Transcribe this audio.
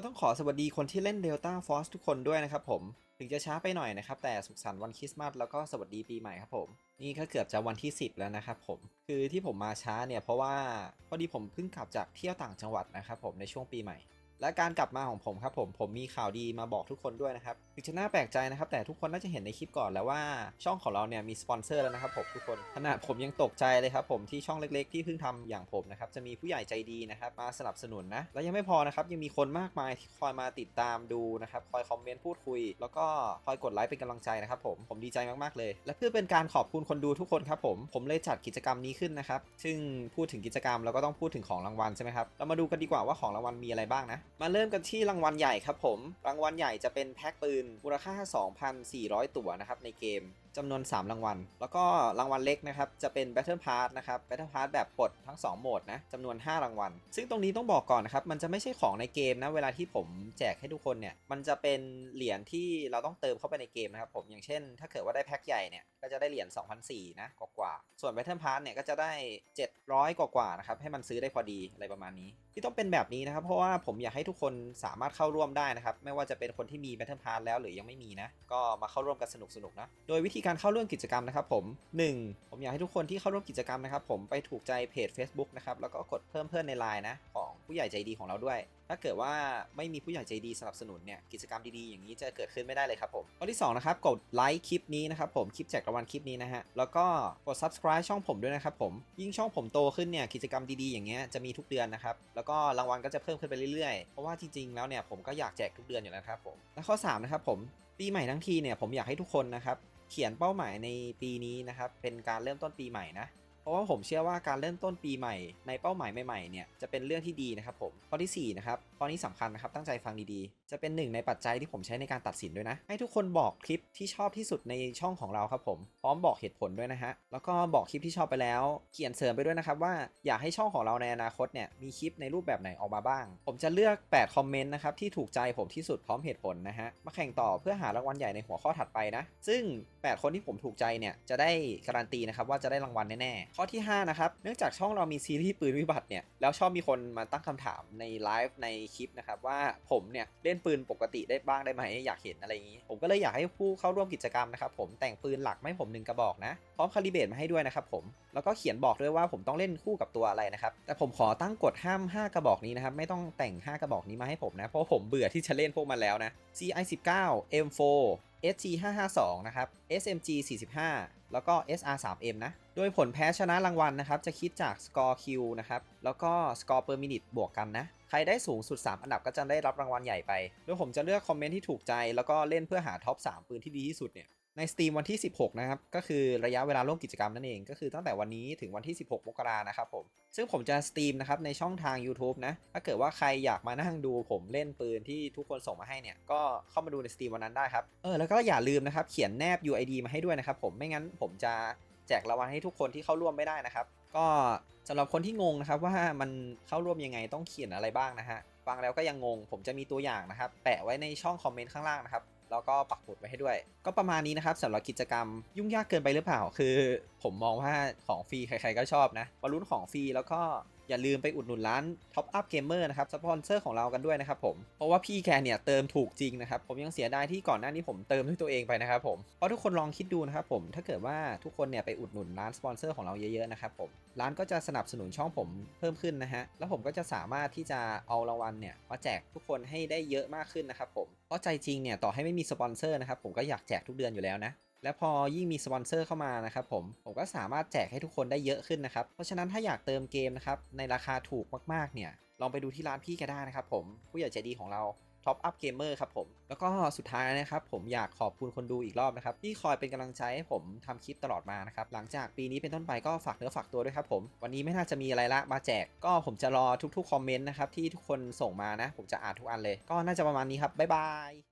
ก็ต้องขอสวัสดีคนที่เล่น Delta Force ทุกคนด้วยนะครับผม ถึงจะช้าไปหน่อยนะครับ แต่สุขสันต์วันคริสต์มาสแล้วก็สวัสดีปีใหม่ครับผม นี่ก็เกือบจะวันที่ 10 แล้วนะครับผม คือที่ผมมาช้าเนี่ยเพราะว่าพอดีผมเพิ่งกลับจากเที่ยวต่างจังหวัดนะครับผมในช่วงปีใหม่ และการกลับมาของผมครับผมผมมีข่าวดีมาบอกทุกคนด้วยนะครับถึงจะน่าแปลกใจนะครับ แต่ทุกคนน่าจะเห็นในคลิปก่อนแล้วว่าช่องของเราเนี่ยมีสปอนเซอร์แล้วนะครับผมทุกคนขนาดผมยังตกใจเลยครับผมที่ช่องเล็กๆ ที่เพิ่งทำอย่างผมนะครับจะมีผู้ใหญ่ใจดีนะครับมาสนับสนุนนะและยังไม่พอนะครับยังมีคนมากมายที่คอยมาติดตามดูนะครับคอยคอมเมนต์พูดคุย แล้วก็คอยกดไลค์เป็นกำลังใจนะครับผมผมดีใจมากๆเลย และเพื่อเป็นการขอบคุณคนดูทุกคนครับผมผมเลยจัดกิจกรรมนี้ขึ้นนะครับซึ่งพูดถึงกิจกรรมเราก็ต้องพูดถึงของรางวัลใช่ไหมครับเรามาดูกันดีกว่าว่าของรางวัลมีอะไรบ้างนะ มาเริ่มกันที่รางวัลใหญ่ครับผม รางวัลใหญ่จะเป็นแพ็คปืนมูลค่า 2,400 ตั๋วนะครับในเกมจำนวน 3 รางวัล แล้วก็รางวัลเล็กนะครับ จะเป็น Battle Pass นะครับ Battle Pass แบบปลดทั้ง 2 โหมดนะจำนวน 5 รางวัล ซึ่งตรงนี้ต้องบอกก่อนนะครับ มันจะไม่ใช่ของในเกมนะ เวลาที่ผมแจกให้ทุกคนเนี่ย มันจะเป็นเหรียญที่เราต้องเติมเข้าไปในเกมนะครับผม อย่างเช่น ถ้าเกิดว่าได้แพ็คใหญ่เนี่ย ก็จะได้เหรียญ2,004นะกว่าๆส่วน Battle Pass เนี่ยก็จะได้ 700 กว่าๆนะครับ ให้มันซื้อได้พอดีอะไรประมาณนี้ ที่ต้องเป็นแบบนี้นะครับ เพราะว่าผมอยากให้ทุกคนสามารถเข้าร่วมได้นะครับ ไม่ว่าจะเป็นคนที่มี Battle Pass แล้วหรือยังไม่มีนะ ก็มาเข้าร่วมกันสนุกๆนะ โดยวิธีการเข้าร่วมกิจกรรมนะครับผม 1. ผมอยากให้ทุกคนที่เข้าร่วมกิจกรรมนะครับผมไปถูกใจเพจ Facebook นะครับแล้วก็กดเพิ่มเพื่อนในไลน์นะของผู้ใหญ่ใจดีของเราด้วย ถ้าเกิดว่าไม่มีผู้ใหญ่ใจดีสนับสนุนเนี่ยกิจกรรมดีๆอย่างนี้จะเกิดขึ้นไม่ได้เลยครับผมข้อที่สองนะครับกดไลค์คลิปนี้นะครับผมคลิปแจกรางวัลคลิปนี้นะฮะแล้วก็กด subscribe ช่องผมด้วยนะครับผมยิ่งช่องผมโตขึ้นเนี่ยกิจกรรมดีๆอย่างเงี้ยจะมีทุกเดือนนะครับแล้วก็รางวัลก็จะเพิ่มขึ้นไปเรื่อยๆเพราะว่าจริงๆแล้วเนี่ยผมก็อยากแจกทุกเดือนอยู่แล้วครับผมและข้อสามนะครับผมปีใหม่ทั้งทีเนี่ยผมอยากให้ทุกคนนะครับ เขียนเป้าหมายในปีนี้นะครับ เป็นการเริ่มต้นปีใหม่นะ ราะว่าผมเชื่อว่าการเริ่มต้นปีใหม่ในเป้าหมายใหม่ๆเนี่ยจะเป็นเรื่องที่ดีนะครับผมข้อที่4นะครับข้อนี้สำคัญนะครับตั้งใจฟังดีๆ จะเป็นหนึ่งในปัจจัยที่ผมใช้ในการตัดสินด้วยนะ ให้ทุกคนบอกคลิปที่ชอบที่สุดในช่องของเราครับผมพร้อมบอกเหตุผลด้วยนะฮะแล้วก็บอกคลิปที่ชอบไปแล้ว เขียนเสริมไปด้วยนะครับว่าอยากให้ช่องของเราในอนาคตเนี่ยมีคลิปในรูปแบบไหนออกมาบ้าง ผมจะเลือก 8 คอมเมนต์นะครับที่ถูกใจผมที่สุดพร้อมเหตุผลนะฮะมาแข่งต่อเพื่อหารางวัลใหญ่ในหัวข้อถัดไปนะ ซึ่ง 8 คนที่ผมถูกใจเนี่ยจะได้การันตีนะครับว่าจะได้รางวัลแน่ๆข้อที่ 5 นะครับ เนื่องจากช่องเรามีซีรีส์ปืนวิบัติเนี่ย แล้วชอบมีคนมาตั้งคำถามในไลฟ์ในคลิปนะครับ ว่าผมเนี่ย เล่นปืนปกติได้บ้างได้ไหม อยากเห็นอะไรอย่างนี้ ผมก็เลยอยากให้ผู้เข้าร่วมกิจกรรมนะครับผมแต่งปืนหลักมาให้ผมหนึ่งกระบอกนะ พร้อมคาลิเบตมาให้ด้วยนะครับผม แล้วก็เขียนบอกด้วยว่าผมต้องเล่นคู่กับตัวอะไรนะครับ แต่ผมขอตั้งกฎห้าม 5 กระบอกนี้นะครับ ไม่ต้องแต่ง 5 กระบอกนี้มาให้ผมนะ เพราะผมเบื่อที่จะเล่นพวกมันแล้วนะ CI 19 M4 SG 552นะครับ SMG 45 แล้วก็ SR 3M นะ โดยผลแพ้ชนะรางวัลนะครับ จะคิดจากสกอร์คิวนะครับ แล้วก็สกอร์เปอร์มินิทบวกกันนะ ใครได้สูงสุด 3 อันดับก็จะได้รับรางวัลใหญ่ไป โดยผมจะเลือกคอมเมนต์ที่ถูกใจ แล้วก็เล่นเพื่อหาท็อป 3 ปืนที่ดีที่สุดเนี่ย ในสตรีมวันที่ 16 นะครับ ก็คือระยะเวลาร่วมกิจกรรมนั่นเอง ก็คือตั้งแต่วันนี้ถึงวันที่ 16 มกรานะครับผม ซึ่งผมจะสตรีมนะครับในช่องทาง YouTube นะ ถ้าเกิดว่าใครอยากมานั่งดูผมเล่นปืนที่ทุกคนส่งมาให้เนี่ย ก็เข้ามาดูในสตรีมวันนั้นได้ครับ เออ แล้วก็อย่าลืมนะครับ เขียนแนบ UID มาให้ด้วยนะครับผม ไม่งั้นผมจะแจกรางวัลให้ทุกคนที่เข้าร่วมไม่ได้นะครับ ก็สำหรับคนที่งงนะครับว่ามันเข้าร่วมยังไงต้องเขียนอะไรบ้างนะฮะ ฟังแล้วก็ยังงง ผมจะมีตัวอย่างนะครับ แปะไว้ในช่องคอมเมนต์ข้างล่างนะครับ แล้วก็ปักหมุดไว้ให้ด้วย ก็ประมาณนี้นะครับสำหรับกิจกรรมยุ่งยากเกินไปหรือเปล่า คือ ผมมองว่าของฟรีใครๆก็ชอบนะมาลุ้นของฟรีแล้วก็ อย่าลืมไปอุดหนุนร้าน Top Up Gamer นะครับสปอนเซอร์ของเรากันด้วยนะครับผมเพราะว่าพี่แกเนี่ยเติมถูกจริงนะครับผมยังเสียดายที่ก่อนหน้านี้ผมเติมด้วยตัวเองไปนะครับผมเพราะทุกคนลองคิดดูนะครับผมถ้าเกิดว่าทุกคนเนี่ยไปอุดหนุนร้านสปอนเซอร์ของเราเยอะๆนะครับผมร้านก็จะสนับสนุนช่องผมเพิ่มขึ้นนะฮะแล้วผมก็จะสามารถที่จะเอารางวัลเนี่ยมาแจกทุกคนให้ได้เยอะมากขึ้นนะครับผมเพราะใจจริงเนี่ยต่อให้ไม่มีสปอนเซอร์นะครับผมก็อยากแจกทุกเดือนอยู่แล้วนะ และพอยิ่งมีสปอนเซอร์เข้ามานะครับผม ผมก็สามารถแจกให้ทุกคนได้เยอะขึ้นนะครับ เพราะฉะนั้นถ้าอยากเติมเกมนะครับในราคาถูกมากๆเนี่ย ลองไปดูที่ร้านพี่แกได้นะครับผม ผู้ใหญ่ใจดีของเรา Top Up Gamer ครับผม แล้วก็สุดท้ายนะครับผมอยากขอบคุณคนดูอีกรอบนะครับ ที่คอยเป็นกำลังใจให้ผมทำคลิปตลอดมานะครับ หลังจากปีนี้เป็นต้นไปก็ฝากเนื้อฝากตัวด้วยครับผม วันนี้ไม่น่าจะมีอะไรละมาแจก ก็ผมจะรอทุกๆคอมเมนต์นะครับที่ทุกคนส่งมานะ ผมจะอ่านทุกอันเลย ก็น่าจะประมาณนี้ครับบ๊ายบาย